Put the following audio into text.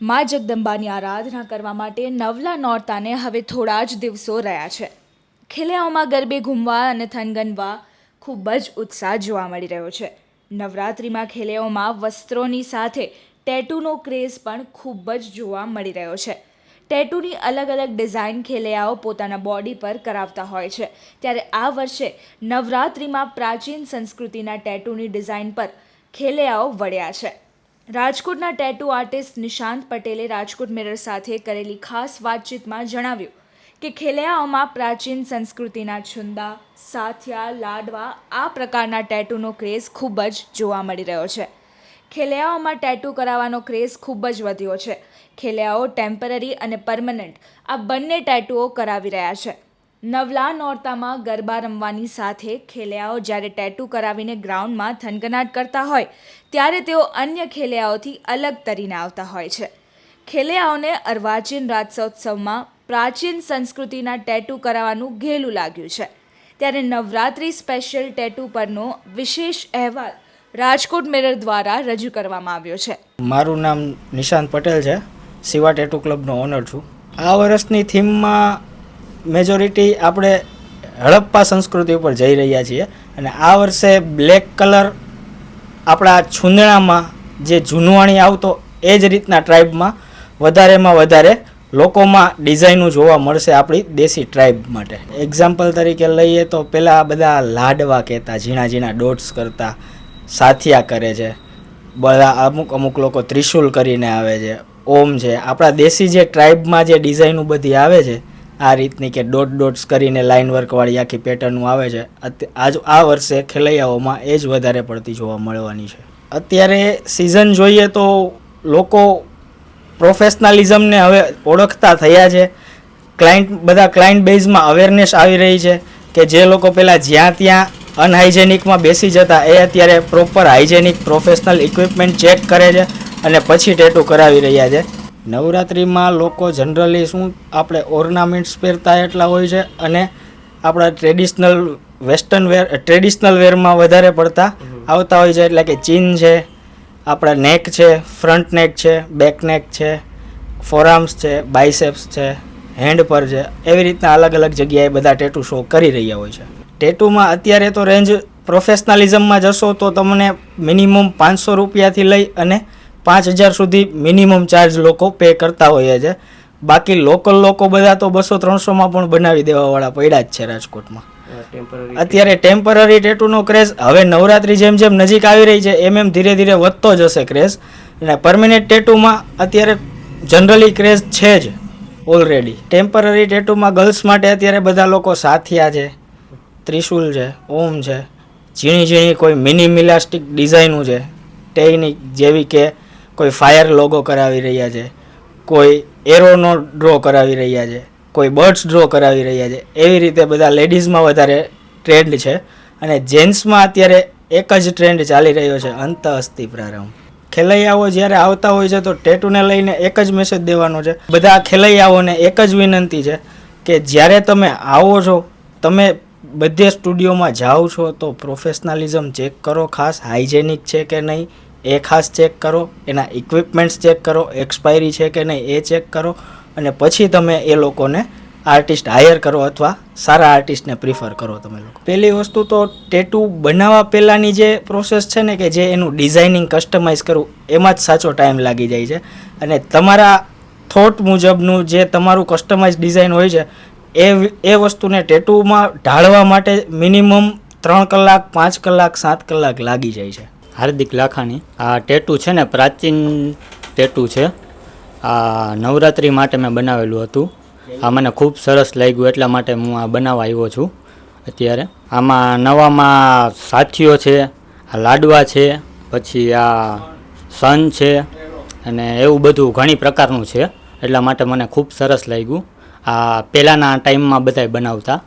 મા જગદંબાની આરાધના કરવા માટે નવલા નોરતાને હવે થોડા જ દિવસો રહ્યા છે. ખેલૈયાઓમાં ગરબે ઘૂમવા અને થનગનવા ખૂબ જ ઉત્સાહ જોવા મળી રહ્યો છે. નવરાત્રિમાં ખેલૈયાઓમાં વસ્ત્રોની સાથે ટેટૂનો ક્રેઝ પણ ખૂબ જ જોવા મળી રહ્યો છે. ટેટુની અલગ અલગ ડિઝાઇન ખેલૈયાઓ પોતાના બોડી પર કરાવતા હોય છે. ત્યારે આ વર્ષે નવરાત્રિમાં પ્રાચીન સંસ્કૃતિના ટેટૂની ડિઝાઇન પર ખેલૈયાઓ વળ્યા છે. રાજકોટના ટેટુ આર્ટિસ્ટ નિશાંત પટેલે રાજકોટ મિરર સાથે કરેલી ખાસ વાતચીતમાં જણાવ્યું કે ખેલૈયાઓમાં પ્રાચીન સંસ્કૃતિના છુંદા, સાથિયા, લાડવા આ પ્રકારના ટેટૂનો ક્રેઝ ખૂબ જ જોવા મળી રહ્યો છે. ખેલૈયાઓમાં ટેટુ કરાવવાનો ક્રેઝ ખૂબ જ વધ્યો છે. ખેલૈયાઓ ટેમ્પરરી અને પરમનન્ટ આ બંને ટેટુઓ કરાવી રહ્યા છે. નવલા નોરતામાં ગરબા રમવાની સાથે ખેલૈયાઓ જ્યારે ટેટુ કરાવીને ગ્રાઉન્ડમાં થનગનાટ કરતા હોય, ત્યારે તેઓ અન્ય ખેલૈયાઓથી અલગ તરીને આવતા હોય છે. ખેલૈયાઓને અર્વાચીન રાત્સોત્સવમાં પ્રાચીન સંસ્કૃતિના ટેટુ કરાવવાનું ઘેલું લાગ્યું છે. ત્યારે નવરાત્રિ સ્પેશિયલ ટેટુ પરનો વિશેષ અહેવાલ રાજકોટ મિરર દ્વારા રજૂ કરવામાં આવ્યો છે. મારું નામ નિશાંત પટેલ છે. શિવા ટેટુ ક્લબનો ઓનર છું. આ વર્ષની થીમમાં મેજોરિટી આપણે હડપ્પા સંસ્કૃતિ ઉપર જઈ રહ્યા છીએ અને આ વર્ષે બ્લેક કલર આપણા છુંદણામાં જે જૂનવાણી આવતો એ જ રીતના ટ્રાઇબમાં વધારેમાં વધારે લોકોમાં ડિઝાઇનું જોવા મળશે આપણી દેશી ટ્રાઇબ માટે. એક્ઝામ્પલ તરીકે લઈએ તો પહેલાં બધા લાડવા કહેતા, ઝીણા ઝીણા ડોટ્સ કરતા, સાથિયા કરે છે. બધા અમુક અમુક લોકો ત્રિશુલ કરીને આવે છે, ઓમ છે. આપણા દેશી જે ટ્રાઇબમાં જે ડિઝાઇનું બધી આવે છે આ રીતની કે ડોટ ડોટ્સ કરીને લાઇન વર્કવાળી આખી પેટર્નનું આવે છે. આજ, આ વર્ષે ખેલૈયાઓમાં એ જ વધારે પડતી જોવા મળવાની છે. અત્યારે સિઝન જોઈએ તો લોકો પ્રોફેશનલિઝમને હવે ઓળખતા થયા છે. ક્લાયન્ટ બધા ક્લાયન્ટ બેઝમાં અવેરનેસ આવી રહી છે કે જે લોકો પહેલાં જ્યાં ત્યાં અનહાઇજેનિકમાં બેસી જતા, એ અત્યારે proper hygienic professional equipment check કરે છે અને પછી ટેટુ કરાવી રહ્યા છે. નવરાત્રિમાં લોકો જનરલી શું આપણે ઓર્નામેન્ટ્સ પહેરતા એટલા હોય છે અને આપણા ટ્રેડિશનલ વેસ્ટર્ન વેર ટ્રેડિશનલ વેરમાં વધારે પડતા આવતા હોય છે એટલે કે ચીન છે આપણા નેક છે ફ્રન્ટ નેક છે બેક નેક છે ફોરામ્સ છે બાયસેપ્સ છે હેન્ડ પર છે એવી રીતના અલગ અલગ જગ્યાએ બધા ટેટુ શો કરી રહ્યા હોય છે. ટેટુમાં અત્યારે તો રેન્જ પ્રોફેશનલિઝમમાં જશો તો તમને મિનિમમ પાંચસો રૂપિયાથી લઈ અને પાંચ હજાર સુધી મિનિમમ ચાર્જ લોકો પે કરતા હોઈએ છે. બાકી લોકલ લોકો બધા તો બસો ત્રણસોમાં પણ બનાવી દેવાવાળા પડ્યા જ છે રાજકોટમાં. અત્યારે ટેમ્પરરી ટેટુનો ક્રેઝ હવે નવરાત્રી જેમ જેમ નજીક આવી રહી છે એમ એમ ધીરે ધીરે વધતો જશે ક્રેઝ અને પરમેનન્ટ ટેટુમાં અત્યારે જનરલી ક્રેઝ છે જ ઓલરેડી ટેમ્પરરી ટેટુમાં ગર્લ્સ માટે અત્યારે બધા લોકો સાથિયા છે ત્રિશુલ છે ઓમ છે ઝીણી ઝીણી કોઈ મિની મિલાસ્ટિક ડિઝાઇનું છે ટેકનિક જેવી કે કોઈ ફાયર લોગો કરાવી રહ્યા છે, કોઈ એરોનો ડ્રો કરાવી રહ્યા છે, કોઈ બર્ડ્સ ડ્રો કરાવી રહ્યા છે, એવી રીતે બધા લેડીઝમાં વધારે ટ્રેન્ડ છે. અને જેન્ટ્સમાં અત્યારે એક જ ટ્રેન્ડ ચાલી રહ્યો છે અંત અસ્થિ પ્રારંભ. ખેલૈયાઓ જ્યારે આવતા હોય છે તો ટેટુને લઈને એક જ મેસેજ દેવાનો છે. બધા ખેલૈયાઓને એક જ વિનંતી છે કે જ્યારે તમે આવો છો, તમે બધે સ્ટુડિયોમાં જાઓ છો તો પ્રોફેશનલિઝમ ચેક કરો, ખાસ હાઇજેનિક છે કે નહીં? એ ખાસ ચેક કરો, એના ઇક્વિપમેન્ટ્સ ચેક કરો એક્સપાયરી છે કે નહીં એ ચેક કરો, અને પછી તમે એ લોકોને આર્ટિસ્ટ હાયર કરો અથવા સારા આર્ટિસ્ટને પ્રિફર કરો તમે લોકો. પહેલી વસ્તુ તો ટેટુ બનાવવા પહેલાંની જે પ્રોસેસ છે ને કે જે એનું ડિઝાઇનિંગ કસ્ટમાઇઝ કરવું, એમાં જ સાચો ટાઈમ લાગી જાય છે. અને તમારા થોટ મુજબનું જે તમારું કસ્ટમાઇઝ ડિઝાઇન હોય છે, એ એ વસ્તુને ટેટુમાં ઢાળવા માટે મિનિમમ ત્રણ કલાક, પાંચ કલાક, સાત કલાક લાગી જાય છે. હાર્દિક લાખાણી. આ ટેટુ છે ને, પ્રાચીન ટેટુ છે. આ નવરાત્રિ માટે મેં બનાવેલું હતું. આ મને ખૂબ સરસ લાગ્યું, એટલા માટે હું આ બનાવવા આવ્યો છું અત્યારે. આમાં નવામાં સાથીઓ છે, આ લાડવા છે, પછી આ સન છે, અને એવું બધું ઘણી પ્રકારનું છે. એટલા માટે મને ખૂબ સરસ લાગ્યું. આ પહેલાંના ટાઈમમાં બધાય બનાવતા.